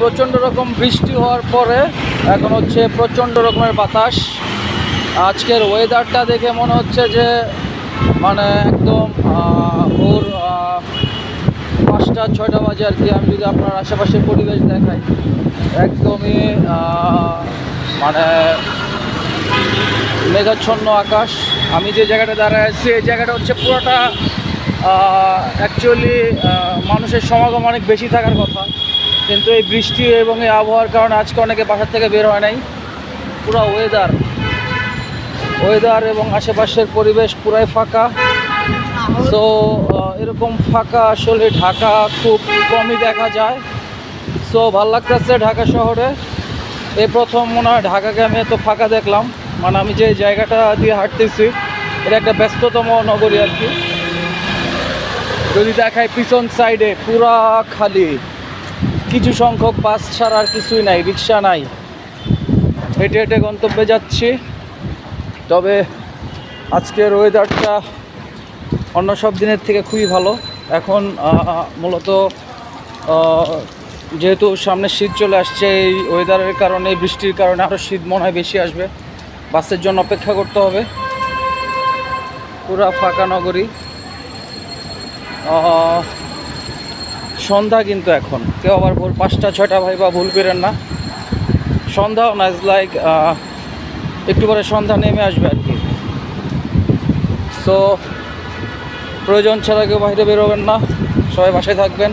প্রচণ্ড রকম বৃষ্টি হওয়ার পরে এখন হচ্ছে প্রচণ্ড রকমের বাতাস। আজকের ওয়েদারটা দেখে মনে হচ্ছে যে মানে একদম ভোর পাঁচটা, ছয়টা বাজে আর কি। আমি যদি আপনার আশেপাশের পরিবেশ দেখাই, একদমই মানে মেঘাচ্ছন্ন আকাশ। আমি যে জায়গাটা দাঁড়ায় আছি, এই জায়গাটা হচ্ছে পুরোটা অ্যাকচুয়ালি মানুষের সমাগম অনেক বেশি থাকার কথা। কিন্তু এই বৃষ্টি এবং এই আবহাওয়ার কারণে আজকে অনেকে বাসার থেকে বের হয় নাই। পুরো ওয়েদার ওয়েদার এবং আশেপাশের পরিবেশ পুরাই ফাঁকা। তো এরকম ফাঁকা আসলে ঢাকা খুব কমই দেখা যায়। সো ভালো লাগতেছে ঢাকা শহরে। এই প্রথম মনে হয় ঢাকাকে আমি এত ফাঁকা দেখলাম। মানে আমি যে জায়গাটা দিয়ে হাঁটতেছি, এটা একটা ব্যস্ততম নগরী আর কি। যদি দেখায় পিছন সাইডে পুরা খালি। কিছু সংখ্যক বাস ছাড়া আর কিছুই নাই, রিক্সা নাই। হেঁটে হেঁটে গন্তব্যে যাচ্ছি। তবে আজকের ওয়েদারটা অন্য সব দিনের থেকে খুবই ভালো। এখন মূলত যেহেতু সামনে শীত চলে আসছে, এই ওয়েদারের কারণে, বৃষ্টির কারণে আরও শীত মনে হয় বেশি আসবে। বাসের জন্য অপেক্ষা করতে হবে। পুরা ফাঁকা নগরী। সন্ধ্যা কিন্তু এখন। কেউ আবার ভোর পাঁচটা, ছয়টা ভাই বা ভুল পেরেন না। সন্ধ্যাও না ইজ লাইক একটু পরে সন্ধ্যা নেমে আসবে আর কি। সো প্রয়োজন ছাড়া কেউ বাইরে বেরোবেন না। সবাই বাসায় থাকবেন।